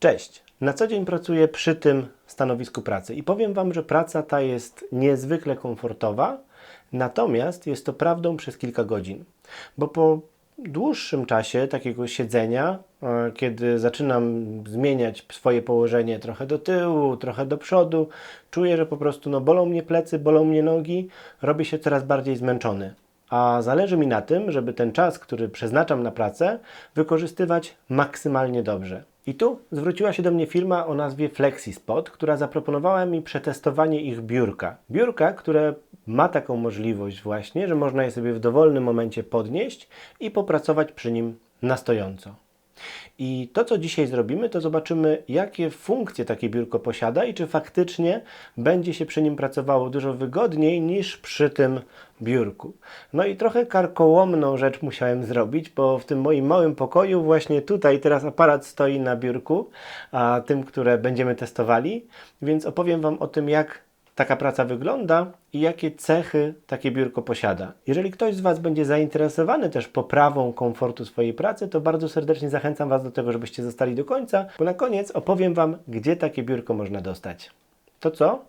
Cześć. Na co dzień pracuję przy tym stanowisku pracy i powiem Wam, że praca ta jest niezwykle komfortowa, natomiast jest to prawdą przez kilka godzin, bo po dłuższym czasie takiego siedzenia, e, kiedy zaczynam zmieniać swoje położenie trochę do tyłu, trochę do przodu, czuję, że po prostu no, bolą mnie plecy, bolą mnie nogi, robię się coraz bardziej zmęczony. A zależy mi na tym, żeby ten czas, który przeznaczam na pracę, wykorzystywać maksymalnie dobrze. I tu zwróciła się do mnie firma o nazwie FlexiSpot, która zaproponowała mi przetestowanie ich biurka. Biurka, które ma taką możliwość właśnie, że można je sobie w dowolnym momencie podnieść i popracować przy nim na stojąco. I to, co dzisiaj zrobimy, to zobaczymy, jakie funkcje takie biurko posiada i czy faktycznie będzie się przy nim pracowało dużo wygodniej niż przy tym biurku. No i trochę karkołomną rzecz musiałem zrobić, bo w tym moim małym pokoju, właśnie tutaj teraz aparat stoi na biurku, a tym, które będziemy testowali, więc opowiem Wam o tym, jak taka praca wygląda i jakie cechy takie biurko posiada. Jeżeli ktoś z Was będzie zainteresowany też poprawą komfortu swojej pracy, to bardzo serdecznie zachęcam Was do tego, żebyście zostali do końca, bo na koniec opowiem Wam, gdzie takie biurko można dostać. To co?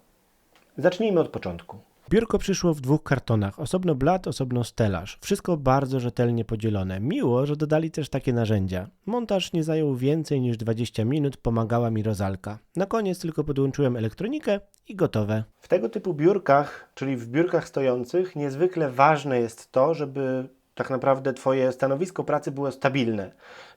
Zacznijmy od początku. Biurko przyszło w dwóch kartonach, osobno blat, osobno stelaż. Wszystko bardzo rzetelnie podzielone. Miło, że dodali też takie narzędzia. Montaż nie zajął więcej niż 20 minut, pomagała mi rozalka. Na koniec tylko podłączyłem elektronikę i gotowe. W tego typu biurkach, czyli w biurkach stojących, niezwykle ważne jest to, żeby tak naprawdę Twoje stanowisko pracy było stabilne.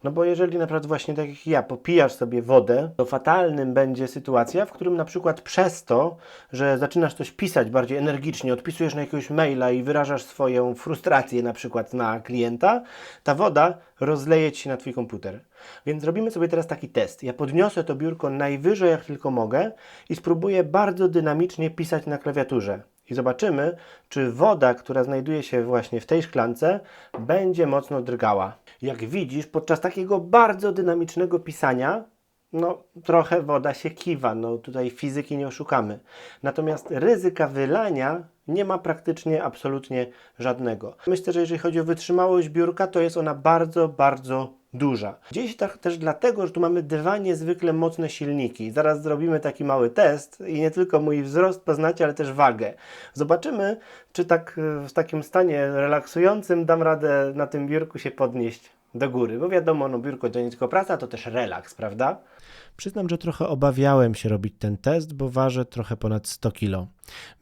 No bo jeżeli na przykład właśnie tak jak ja popijasz sobie wodę, to fatalnym będzie sytuacja, w którym na przykład przez to, że zaczynasz coś pisać bardziej energicznie, odpisujesz na jakiegoś maila i wyrażasz swoją frustrację na przykład na klienta, ta woda rozleje Ci się na Twój komputer. Więc robimy sobie teraz taki test. Ja podniosę to biurko najwyżej jak tylko mogę i spróbuję bardzo dynamicznie pisać na klawiaturze i zobaczymy, czy woda, która znajduje się właśnie w tej szklance, będzie mocno drgała. Jak widzisz, podczas takiego bardzo dynamicznego pisania, no trochę woda się kiwa, no tutaj fizyki nie oszukamy. Natomiast ryzyka wylania nie ma praktycznie absolutnie żadnego. Myślę, że jeżeli chodzi o wytrzymałość biurka, to jest ona bardzo, bardzo duża. Gdzieś tak też dlatego, że tu mamy dwa niezwykle mocne silniki. Zaraz zrobimy taki mały test i nie tylko mój wzrost poznacie, ale też wagę. Zobaczymy, czy tak e, w takim stanie relaksującym dam radę na tym biurku się podnieść do góry. Bo wiadomo, no biurko to nie tylko praca, to też relaks, prawda? Przyznam, że trochę obawiałem się robić ten test, bo ważę trochę ponad 100 kg.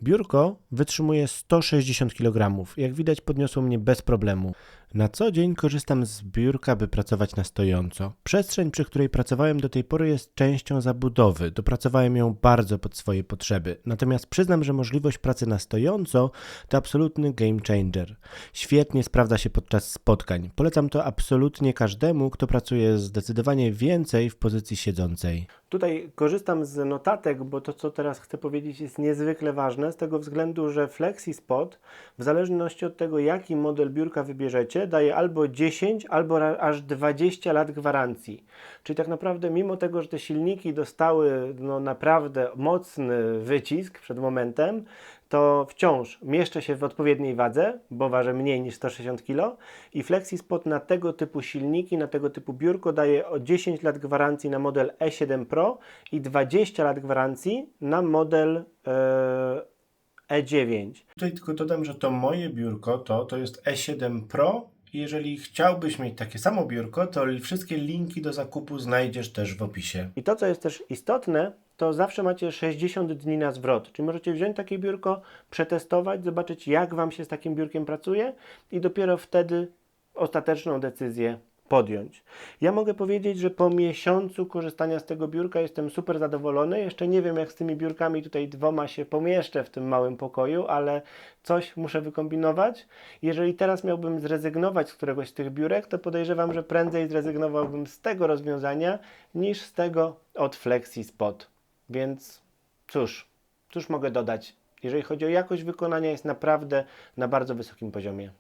Biurko wytrzymuje 160 kg. Jak widać, podniosło mnie bez problemu. Na co dzień korzystam z biurka, by pracować na stojąco. Przestrzeń, przy której pracowałem do tej pory, jest częścią zabudowy. Dopracowałem ją bardzo pod swoje potrzeby. Natomiast przyznam, że możliwość pracy na stojąco to absolutny game changer. Świetnie sprawdza się podczas spotkań. Polecam to absolutnie każdemu, kto pracuje zdecydowanie więcej w pozycji siedzącej. Tutaj korzystam z notatek, bo to, co teraz chcę powiedzieć, jest niezwykle ważne, z tego względu, że FlexiSpot, w zależności od tego, jaki model biurka wybierzecie, daje albo 10, albo aż 20 lat gwarancji. Czyli tak naprawdę, mimo tego, że te silniki dostały no, naprawdę mocny wycisk przed momentem, to wciąż mieszczę się w odpowiedniej wadze, bo ważę mniej niż 160 kg i FlexiSpot na tego typu silniki, na tego typu biurko daje o 10 lat gwarancji na model E7 Pro i 20 lat gwarancji na model e, E9. Tutaj tylko dodam, że to moje biurko to, to jest E7 Pro jeżeli chciałbyś mieć takie samo biurko, to wszystkie linki do zakupu znajdziesz też w opisie. I to, co jest też istotne, to zawsze macie 60 dni na zwrot. Czyli możecie wziąć takie biurko, przetestować, zobaczyć, jak Wam się z takim biurkiem pracuje i dopiero wtedy ostateczną decyzję podjąć. Ja mogę powiedzieć, że po miesiącu korzystania z tego biurka jestem super zadowolony. Jeszcze nie wiem, jak z tymi biurkami tutaj dwoma się pomieszczę w tym małym pokoju, ale coś muszę wykombinować. Jeżeli teraz miałbym zrezygnować z któregoś z tych biurek, to podejrzewam, że prędzej zrezygnowałbym z tego rozwiązania niż z tego od Flexi Spot. Więc cóż, cóż mogę dodać? Jeżeli chodzi o jakość wykonania, jest naprawdę na bardzo wysokim poziomie.